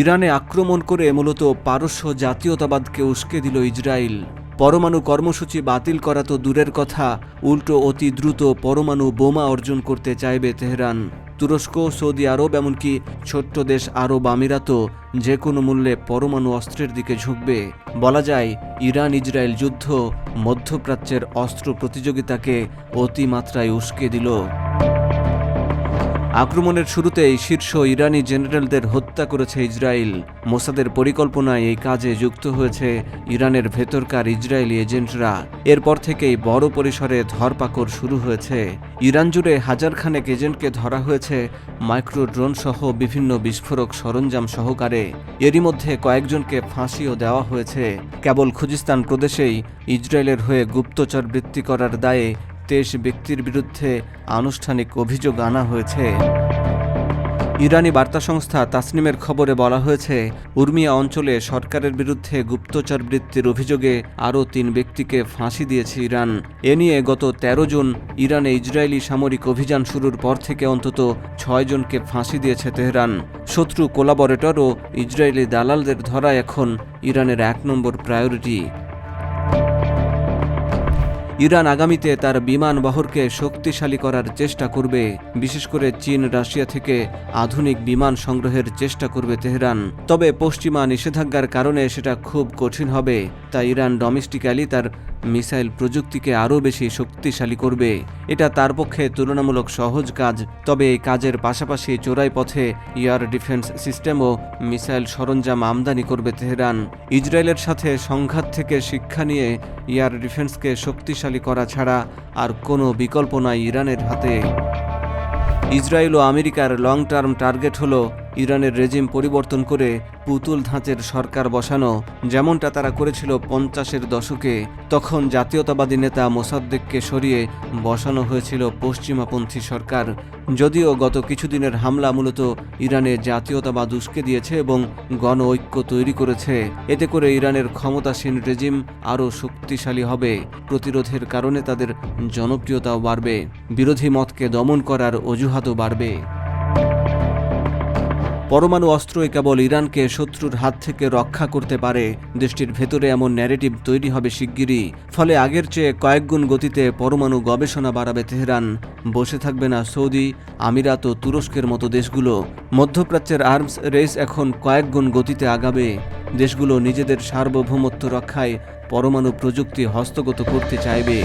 ইরানে আক্রমণ করে মূলত পারস্য জাতীয়তাবাদকে উস্কে দিল ইসরায়েল। পরমাণু কর্মসূচি বাতিল করা তো দূরের কথা, উল্টো অতি দ্রুত পরমাণু বোমা অর্জন করতে চাইবে তেহরান। তুরস্ক, সৌদি আরব এমনকি ছোট্ট দেশ আরব আমিরাতও যে কোনো মূল্যে পরমাণু অস্ত্রের দিকে ঝুঁকবে। বলা যায় ইরান ইসরায়েল যুদ্ধ মধ্যপ্রাচ্যের অস্ত্র প্রতিযোগিতাকে অতিমাত্রায় উস্কে দিল। আক্রমণের শুরুতেই শীর্ষ ইরানি জেনারেলদের হত্যা করেছে ইসরায়েল। মোসাদের পরিকল্পনায় এই কাজে যুক্ত হয়েছে ইরানের ভেতরকার ইসরায়েলি এজেন্টরা। এরপর থেকেই বড় পরিসরে ধরপাকড় শুরু হয়েছে। ইরান জুড়ে হাজারখানেক এজেন্টকে ধরা হয়েছে। মাইক্রো ড্রোন সহ বিভিন্ন বিস্ফোরক সরঞ্জাম সহকারে। এরই মধ্যে কয়েকজনকে ফাঁসিও দেওয়া হয়েছে। কেবল খুজিস্তান প্রদেশেই ইসরায়েলের হয়ে গুপ্তচর বৃত্তি করার দায়ে তেইশ ব্যক্তির বিরুদ্ধে আনুষ্ঠানিক অভিযোগ আনা হয়েছে। ইরানি বার্তা সংস্থা তাসনিমের খবরে বলা হয়েছে, উর্মিয়া অঞ্চলে সরকারের বিরুদ্ধে গুপ্তচর বৃত্তির অভিযোগে আরও তিন ব্যক্তিকে ফাঁসি দিয়েছে ইরান। এ নিয়ে গত ১৩ জুন ইরানে ইসরায়েলি সামরিক অভিযান শুরুর পর থেকে অন্তত ছয় জনকে ফাঁসি দিয়েছে তেহরান। শত্রু কোলাবরেটর ও ইসরায়েলি দালালদের ধরা এখন ইরানের এক নম্বর প্রায়োরিটি। ইরান আগামীতে তার বিমান বহরকে শক্তিশালী করার চেষ্টা করবে, বিশেষ করে চীন, রাশিয়া থেকে আধুনিক বিমান সংগ্রহের চেষ্টা করবে তেহরান। তবে পশ্চিমা নিষেধাজ্ঞার কারণে সেটা খুব কঠিন হবে। তাই ইরান ডোমেস্টিক্যালি তার মিসাইল প্রযুক্তিকে আরও বেশি শক্তিশালী করবে। এটা তার পক্ষে তুলনামূলক সহজ কাজ, তবে এই কাজের পাশাপাশি চোরাই পথে এয়ার ডিফেন্স সিস্টেম ও মিসাইল সরঞ্জাম আমদানি করবে তেহরান। ইসরায়েলের সাথে সংঘাত থেকে শিক্ষা নিয়ে এয়ার ডিফেন্সকে শক্তিশালী করা ছাড়া আর কোনো বিকল্প নাই ইরানের হাতে। ইসরায়েল ও আমেরিকার লং টার্ম টার্গেট হল ইরানের রেজিম পরিবর্তন করে পুতুল ধাঁচের সরকার বসানো, যেমনটা তারা করেছিল পঞ্চাশের দশকে, তখন জাতীয়তাবাদী নেতা মোসাদ্দেককে সরিয়ে বসানো হয়েছিল পশ্চিমাপন্থী সরকার। যদিও গত কিছুদিনের হামলা মূলত ইরানে জাতীয়তাবাদ উস্কে দিয়েছে এবং গণ ঐক্য তৈরি করেছে, এতে করে ইরানের ক্ষমতাসীন রেজিম আরও শক্তিশালী হবে। প্রতিরোধের কারণে তাদের জনপ্রিয়তাও বাড়বে, বিরোধী মতকে দমন করার অজুহাতও বাড়বে। পরমাণু অস্ত্রই কেবল ইরানকে শত্রুর হাত থেকে রক্ষা করতে পারে। দেশটির ভেতরে এমন ন্যারেটিভ তৈরি হবে শিগগিরই। ফলে আগের চেয়ে কয়েকগুণ গতিতে পরমাণু গবেষণা বাড়াবে তেহরান। বসে থাকবে না সৌদি, আমিরাত ও তুরস্কের মতো দেশগুলো। মধ্যপ্রাচ্যের আর্মস রেস এখন কয়েকগুণ গতিতে আগাবে। দেশগুলো নিজেদের সার্বভৌমত্ব রক্ষায় পরমাণু প্রযুক্তি হস্তগত করতে চাইবে।